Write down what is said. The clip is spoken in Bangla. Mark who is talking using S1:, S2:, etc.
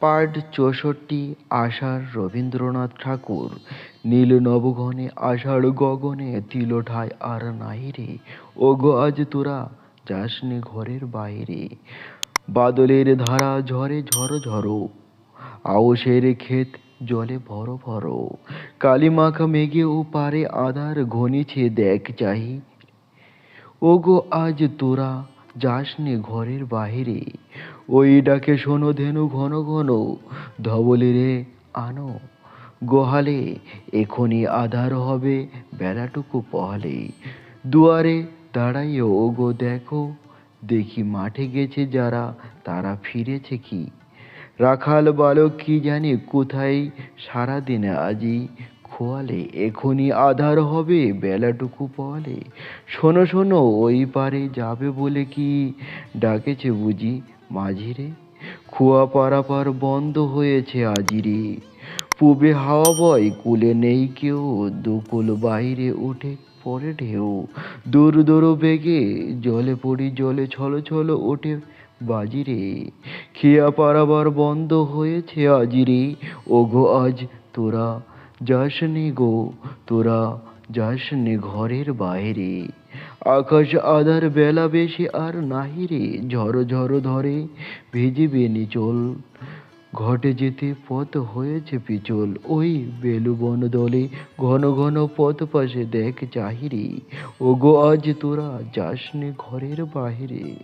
S1: পার্ট চৌষট্টি আষাঢ় রবীন্দ্রনাথ ঠাকুর। নীল নবঘনে আষাঢ় গগনে তিলোঠায় আর নাই রে। ওগো আজ তোরা যাসনি ঘরের বাইরে। বাদলের ধারা ঝরে ঝরো ঝরো। আউশের ক্ষেত জলে ভরো ভরো। কালিমাখা মেঘে ও পারে আধার ঘনিছে দেখ চাহি। ওগো আজ তোরা যাসনি ঘরের বাহিরে ওই ডাকে শোনো ধেনু ঘন ঘন, ধবলে রে আনো। গোহালে এখনি আধার হবে বেলাটুকু পহলে। দুয়ারে দাঁড়াইও ওগো দেখো, দেখি মাঠে গেছে যারা, তারা ফিরেছে কি? রাখাল বালক কি জানি কোথায় সারাদিন আজি খোয়ালে, এখনি আধার হবে বেলাটুকু পলে শোনো শোনো, ওই পারে যাবে বলে কি ডাকেছে বুঝি মাঝিরে, খুয়া পারাপার বন্ধ হয়েছে আজিরে। পূবে হাওয়া বয়, কুলে নেই কেউ, দুকুল বাইরে উঠে পরে ঢেউ। দূর দূর বেগে জলে পড়ি, জলে ছলো ছলো ওঠে বাজিরে। খেয়া পারাবার বন্ধ হয়েছে আজিরে। ওগো, আজ তোরা যাসনি গো, তোরা যাসনি ঘরের বাইরে আকাশ আধার বেলা বেশি আর নাহি রে। ঝড়ো ঝড়ো ধরে ভিজিবে নিচল। ঘটে যেতে পথ হয়েছে পিচল। ওই বেলুবন দলে ঘন ঘন পথ পাশে দেখ চাহিরে। ওগো আজ তোরা যাসনে ঘরের বাহিরে।